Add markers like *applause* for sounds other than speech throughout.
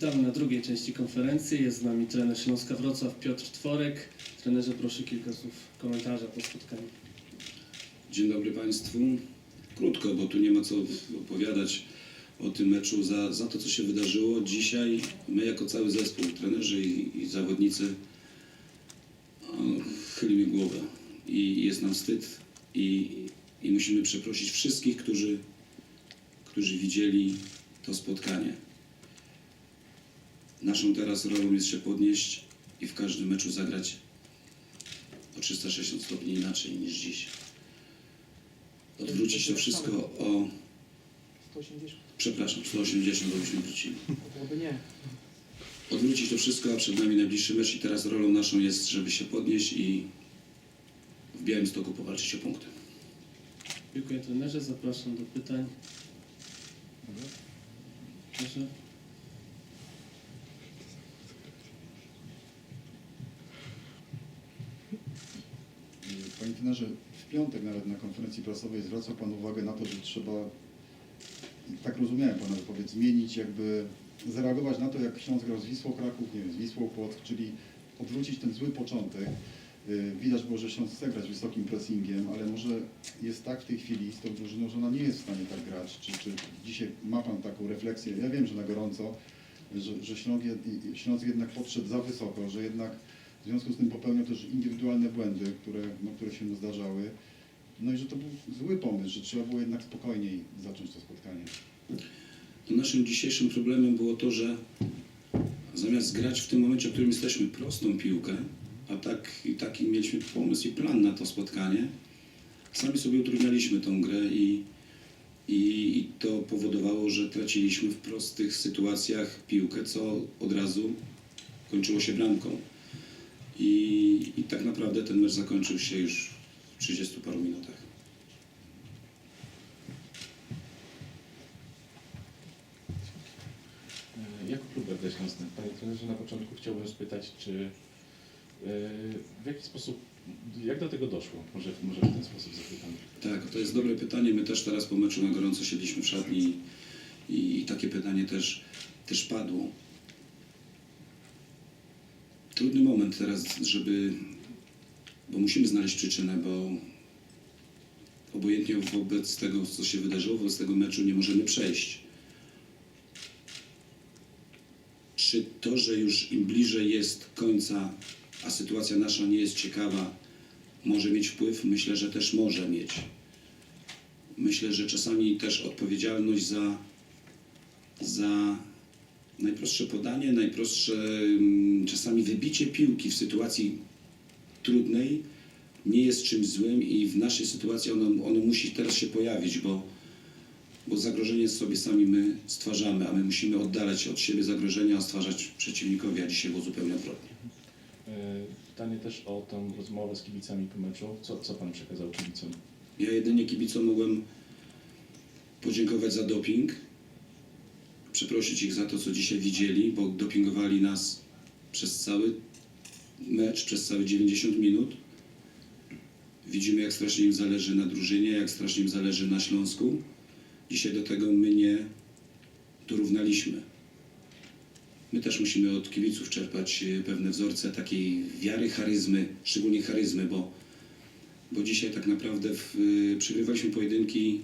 Witamy na drugiej części konferencji. Jest z nami trener Śląska Wrocław Piotr Tworek. Trenerze, proszę kilka słów komentarza po spotkaniu. Dzień dobry Państwu. Krótko, bo tu nie ma co opowiadać o tym meczu. Za, za to, co się wydarzyło dzisiaj, my jako cały zespół, trenerzy i, i zawodnicy, chylimy głowę i jest nam wstyd i, i musimy przeprosić wszystkich, którzy, którzy widzieli to spotkanie. Naszą teraz rolą jest się podnieść i w każdym meczu zagrać o 360 stopni inaczej niż dziś odwrócić to wszystko o, 180, przepraszam, 180, bo byśmy wrócili. nie. Odwrócić to wszystko, a przed nami najbliższy mecz i teraz rolą naszą jest, żeby się podnieść i w Białymstoku powalczyć o punkty. Dziękuję trenerze, zapraszam do pytań. Proszę. Panie trenerze, w piątek nawet na konferencji prasowej zwracał Pan uwagę na to, że trzeba, tak rozumiałem Pana wypowiedź, zmienić jakby, zareagować na to, jak Śląsk grał z Wisłą Kraków, nie wiem, z Wisłą Płock, czyli odwrócić ten zły początek. Y, Widać było, że Śląsk chce grać wysokim pressingiem, ale może jest tak w tej chwili z tą drużyną, że ona nie jest w stanie tak grać. Czy, czy dzisiaj ma Pan taką refleksję? Ja wiem, że na gorąco, że, że jednak podszedł za wysoko, że jednak w związku z tym popełniał też indywidualne błędy, które, no, które się mu zdarzały. No i że to był zły pomysł, że trzeba było jednak spokojniej zacząć to spotkanie. Naszym dzisiejszym problemem było to, że zamiast grać w tym momencie, w którym jesteśmy, prostą piłkę, a tak, i taki mieliśmy pomysł i plan na to spotkanie, sami sobie utrudnialiśmy tą grę i, i, i to powodowało, że traciliśmy w prostych sytuacjach piłkę, co od razu kończyło się bramką. I, I tak naprawdę ten mecz zakończył się już w 30 paru minutach. Jako klub Berde Śląsk, Panie trenerze, na początku chciałbym spytać, czy e, w jaki sposób, jak do tego doszło? Może, może w ten sposób zapytam. Tak, to jest dobre pytanie. My też teraz po meczu na gorąco siedliśmy w szatni i, i takie pytanie też, też padło. Trudny moment teraz, żeby, bo musimy znaleźć przyczynę, bo obojętnie wobec tego, co się wydarzyło, wobec tego meczu nie możemy przejść. Czy to, że już im bliżej jest końca, a sytuacja nasza nie jest ciekawa, może mieć wpływ? Myślę, że też może mieć. Myślę, że czasami też odpowiedzialność za, za najprostsze podanie, najprostsze mm, czasami wybicie piłki w sytuacji trudnej nie jest czymś złym i w naszej sytuacji ono, ono musi teraz się pojawić, bo, bo zagrożenie sobie sami my stwarzamy, a my musimy oddalać od siebie zagrożenia, a stwarzać przeciwnikowi, a dzisiaj było zupełnie odwrotnie. E, Pytanie też o tą rozmowę z kibicami po meczu. Co, co Pan przekazał kibicom? Ja jedynie kibicom mogłem podziękować za doping, przeprosić ich za to, co dzisiaj widzieli, bo dopingowali nas przez cały mecz, przez całe 90 minut. Widzimy, jak strasznie im zależy na drużynie, jak strasznie im zależy na Śląsku. Dzisiaj do tego my nie dorównaliśmy. My też musimy od kibiców czerpać e, pewne wzorce takiej wiary, charyzmy, szczególnie charyzmy, bo bo dzisiaj tak naprawdę w, y, przegrywaliśmy pojedynki.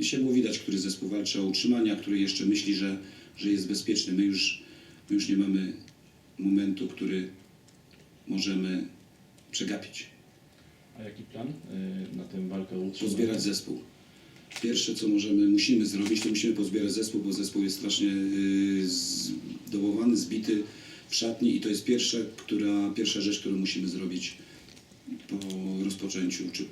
Dzisiaj było widać, który zespół walczy o utrzymania, który jeszcze myśli, że, że jest bezpieczny. My już, my już nie mamy momentu, który możemy przegapić. A jaki plan e, na tę walkę o utrzymanie? Pozbierać zespół. Pierwsze, co możemy, musimy zrobić, to musimy pozbierać zespół, bo zespół jest strasznie y, zdołowany, zbity w szatni i to jest pierwsza, która, pierwsza rzecz, którą musimy zrobić po rozpoczęciu czy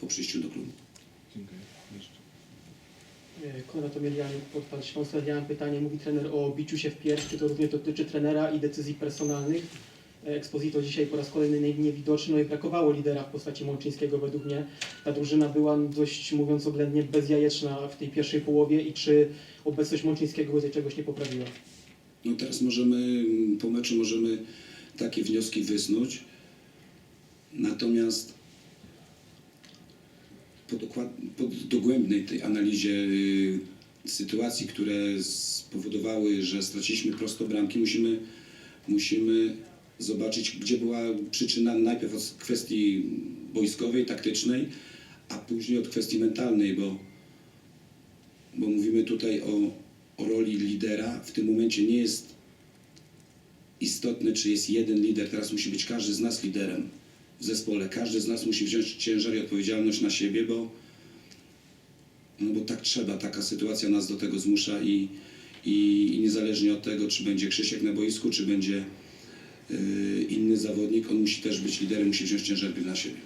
po przyjściu do klubu. Dziękuję. E, Konrad Omelianiuk, Portal Śląska. Ja mam pytanie, mówi trener o biciu się w pierś, czy to również dotyczy trenera i decyzji personalnych. E, Exposito dzisiaj po raz kolejny nie- niewidoczny, no i brakowało lidera w postaci Mączyńskiego według mnie. Ta drużyna była dość, mówiąc oględnie, bezjajeczna w tej pierwszej połowie i czy obecność Mączyńskiego tutaj czegoś nie poprawiła? No teraz możemy, po meczu możemy takie wnioski wysnuć. Natomiast po, po dogłębnej tej analizie y, sytuacji, które spowodowały, że straciliśmy prosto bramki, musimy, musimy zobaczyć, gdzie była przyczyna najpierw od kwestii boiskowej, taktycznej, a później od kwestii mentalnej, bo, bo mówimy tutaj o, o roli lidera. W tym momencie nie jest istotne, czy jest jeden lider. Teraz musi być każdy z nas liderem w zespole. Każdy z nas musi wziąć ciężar i odpowiedzialność na siebie, bo, no bo tak trzeba, taka sytuacja nas do tego zmusza i, i, i niezależnie od tego, czy będzie Krzysiek na boisku, czy będzie yy, inny zawodnik, on musi też być liderem, musi wziąć ciężar na siebie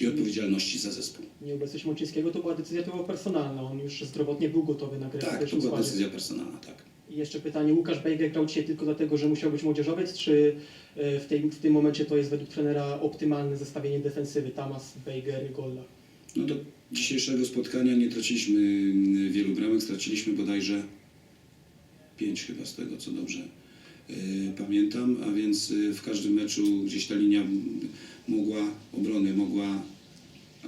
i odpowiedzialności za zespół. Nieobecność Mączyńskiego to była decyzja typowo personalna. On już zdrowotnie był gotowy na grę w Tak, to była składzie. decyzja personalna, tak. I jeszcze pytanie, Łukasz Bejger grał dzisiaj tylko dlatego, że musiał być młodzieżowiec, czy e, w, tej, w tym momencie to jest według trenera optymalne zestawienie defensywy Tamas, Bejger, Golla? No do dzisiejszego spotkania nie traciliśmy mm, wielu bramek, straciliśmy bodajże pięć chyba z tego, co dobrze y, pamiętam, a więc w każdym meczu gdzieś ta linia mogła, obrony mogła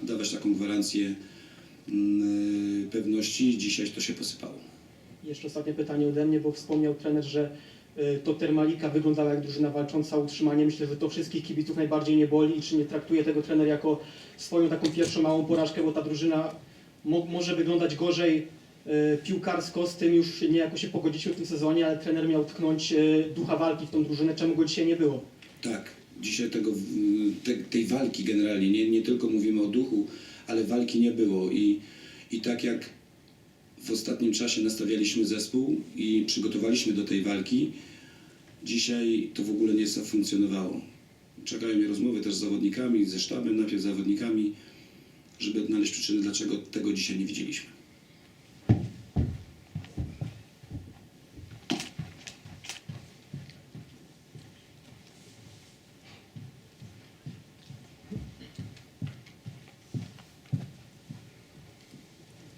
dawać taką gwarancję pewności. Dzisiaj to się posypało. Jeszcze ostatnie pytanie ode mnie, bo wspomniał trener, że e, to Termalika wyglądała jak drużyna walcząca o utrzymanie. Myślę, że to wszystkich kibiców najbardziej nie boli czy nie traktuje tego trener jako swoją taką pierwszą małą porażkę, bo ta drużyna mo może wyglądać gorzej e, piłkarsko, z tym już niejako się pogodziliśmy w tym sezonie, ale trener miał tknąć e, ducha walki w tą drużynę, czemu go dzisiaj nie było. Tak, dzisiaj tego, te, tej walki generalnie, nie, nie tylko mówimy o duchu, ale walki nie było i, i tak jak w ostatnim czasie nastawialiśmy zespół i przygotowaliśmy do tej walki, dzisiaj to w ogóle nie zafunkcjonowało. Czekają mnie rozmowy też z zawodnikami, ze sztabem, najpierw z zawodnikami, żeby odnaleźć przyczyny, dlaczego tego dzisiaj nie widzieliśmy.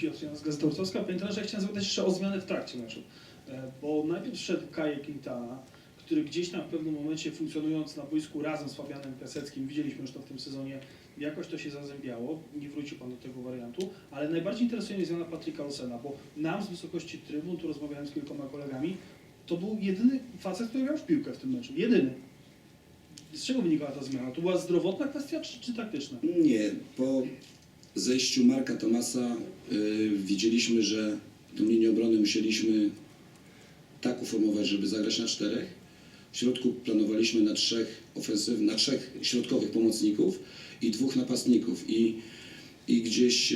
Piotr Jan z Gazety Wrocławska. Chciałem zapytać jeszcze o zmianę w trakcie meczu. E, Bo najpierw szedł Kajek Quintana, który gdzieś w pewnym momencie funkcjonując na boisku razem z Fabianem Piaseckim, widzieliśmy już to w tym sezonie, jakoś to się zazębiało, nie wrócił Pan do tego wariantu, ale najbardziej interesuje mnie zmiana Patryka Olsena, bo nam z wysokości trybun, tu rozmawiałem z kilkoma kolegami, to był jedyny facet, który grał w piłkę w tym meczu. Jedyny. Z czego wynikała ta zmiana? To była zdrowotna kwestia czy, czy taktyczna? Nie, po zejściu Marka Tomasa y, widzieliśmy, że tą linię obrony musieliśmy tak uformować, żeby zagrać na czterech. W środku planowaliśmy na trzech ofensyw, na trzech środkowych pomocników i dwóch napastników. I, i gdzieś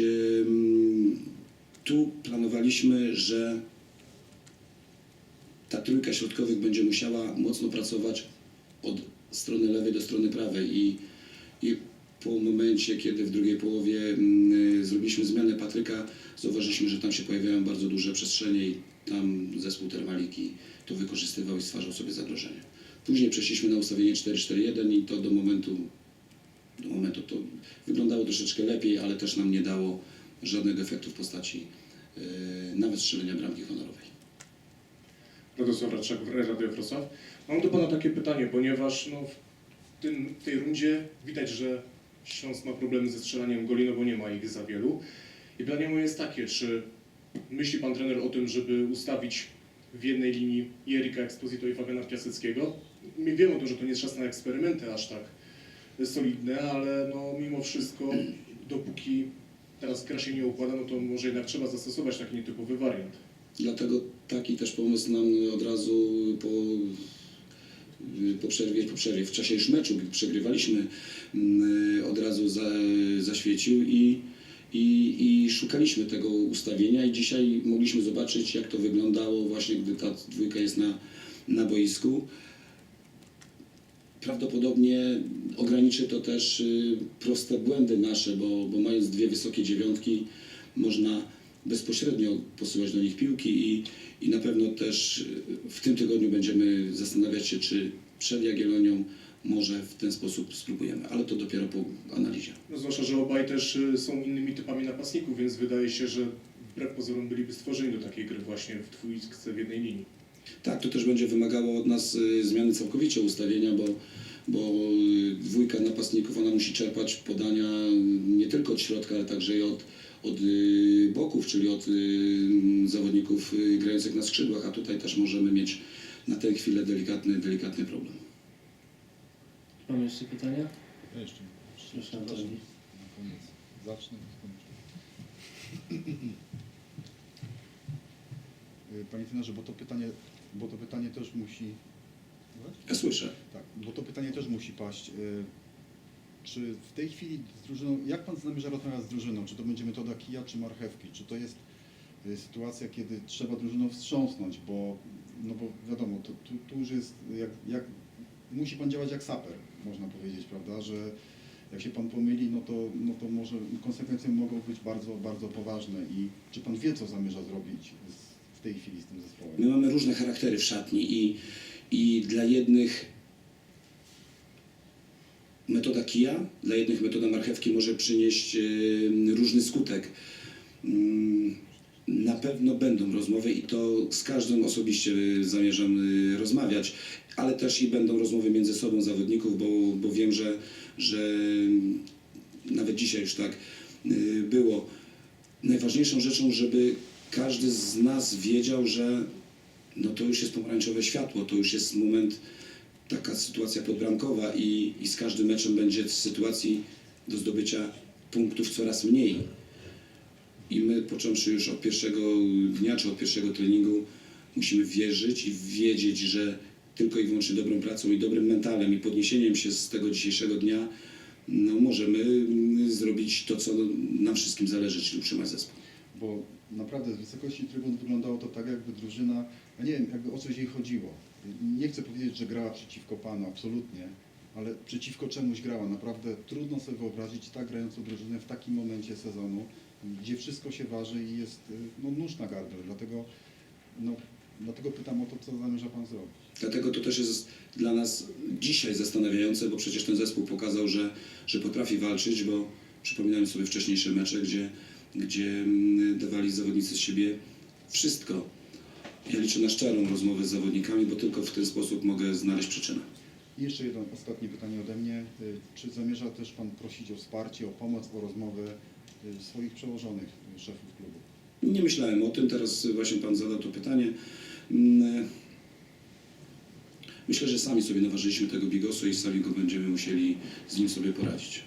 tu planowaliśmy, że ta trójka środkowych będzie musiała mocno pracować od strony lewej do strony prawej i po momencie, kiedy w drugiej połowie mm, zrobiliśmy zmianę Patryka, zauważyliśmy, że tam się pojawiają bardzo duże przestrzenie i tam zespół Termaliki to wykorzystywał i stwarzał sobie zagrożenie. Później przeszliśmy na ustawienie 4-4-1 i to do momentu, do momentu to wyglądało troszeczkę lepiej, ale też nam nie dało żadnego efektu w postaci yy, nawet strzelenia bramki honorowej. Radosław Raczak, Radio Wrocław. Mam do Pana takie pytanie, ponieważ no, w tym, tej rundzie widać, że Śląsk ma problemy ze strzelaniem goli, no bo nie ma ich za wielu. I pytanie moje jest takie, czy myśli Pan trener o tym, żeby ustawić w jednej linii i Erika Exposito i Fabiana Piaseckiego? My Wiemy o tym, że to nie jest czas na eksperymenty aż tak solidne, ale no, mimo wszystko, dopóki teraz gra się nie układa, no to może jednak trzeba zastosować taki nietypowy wariant. Dlatego taki też pomysł nam od razu po, po, przerwie, po przerwie, w czasie już meczu, gdy przegrywaliśmy, mm, od razu za, zaświecił i, i, i szukaliśmy tego ustawienia i dzisiaj mogliśmy zobaczyć, jak to wyglądało właśnie, gdy ta dwójka jest na, na boisku. Prawdopodobnie ograniczy to też y, proste błędy nasze, bo, bo mając dwie wysokie dziewiątki, można bezpośrednio posyłać do nich piłki i, i na pewno też y, w tym tygodniu będziemy zastanawiać się, czy przed Jagiellonią może w ten sposób spróbujemy, ale to dopiero po analizie. No, zwłaszcza, że obaj też y, są innymi typami napastników, więc wydaje się, że wbrew pozorom byliby stworzeni do takiej gry właśnie w dwójce w jednej linii. Tak, to też będzie wymagało od nas y, zmiany całkowicie ustawienia, bo, bo y, dwójka napastników, ona musi czerpać podania nie tylko od środka, ale także i od, od y, boków, czyli od y, zawodników y, grających na skrzydłach, a tutaj też możemy mieć na tę chwilę delikatny, delikatny problem. Mamy jeszcze pytania? Ja jeszcze, Proszę, Antoni. na koniec zacznę i skończę. *clears throat* Panie trenerze, bo to pytanie, bo to pytanie też musi... Ja słyszę. Tak, bo to pytanie też musi paść. Y, Czy w tej chwili z drużyną, jak Pan zamierza rozmawiać z drużyną? Czy to będzie metoda kija czy marchewki? Czy to jest y, sytuacja, kiedy trzeba drużyną wstrząsnąć, bo, no bo wiadomo, to, tu, tu już jest, jak, jak, musi Pan działać jak saper, można powiedzieć, prawda, że jak się Pan pomyli, no to, no to może konsekwencje mogą być bardzo, bardzo poważne i czy Pan wie, co zamierza zrobić z, w tej chwili z tym zespołem? My mamy różne charaktery w szatni i, i dla jednych metoda kija, dla jednych metoda marchewki może przynieść różny skutek. Mm, Na pewno będą rozmowy i to z każdym osobiście y, zamierzam y, rozmawiać, ale też i będą rozmowy między sobą zawodników, bo, bo wiem, że, że nawet dzisiaj już tak y, było. Najważniejszą rzeczą, żeby każdy z nas wiedział, że no to już jest pomarańczowe światło, to już jest moment, taka sytuacja podbramkowa i, i z każdym meczem będzie sytuacji do zdobycia punktów coraz mniej. I my, począwszy już od pierwszego dnia czy od pierwszego treningu, musimy wierzyć i wiedzieć, że tylko i wyłącznie dobrą pracą i dobrym mentalem i podniesieniem się z tego dzisiejszego dnia no, możemy mm, zrobić to, co nam wszystkim zależy, czyli utrzymać zespół. bo naprawdę z wysokości trybun wyglądało to tak, jakby drużyna, ja nie wiem, jakby o coś jej chodziło. Nie chcę powiedzieć, że grała przeciwko Panu, absolutnie, ale przeciwko czemuś grała. Naprawdę trudno sobie wyobrazić tak grającą drużynę w takim momencie sezonu, gdzie wszystko się waży i jest y, no, nóż na gardle. Dlatego, no, dlatego pytam o to, co zamierza Pan zrobić. Dlatego to też jest dla nas dzisiaj zastanawiające, bo przecież ten zespół pokazał, że, że potrafi walczyć, bo przypominamy sobie wcześniejsze mecze, gdzie, gdzie mm, dawali zawodnicy z siebie wszystko. Ja liczę na szczerą rozmowę z zawodnikami, bo tylko w ten sposób mogę znaleźć przyczynę. I jeszcze jedno ostatnie pytanie ode mnie. Y, Czy zamierza też Pan prosić o wsparcie, o pomoc, o rozmowę y, swoich przełożonych y, szefów klubu? Nie myślałem o tym, teraz właśnie Pan zadał to pytanie. Mm, Myślę, że sami sobie naważyliśmy tego bigosu i sami go będziemy musieli z nim sobie poradzić.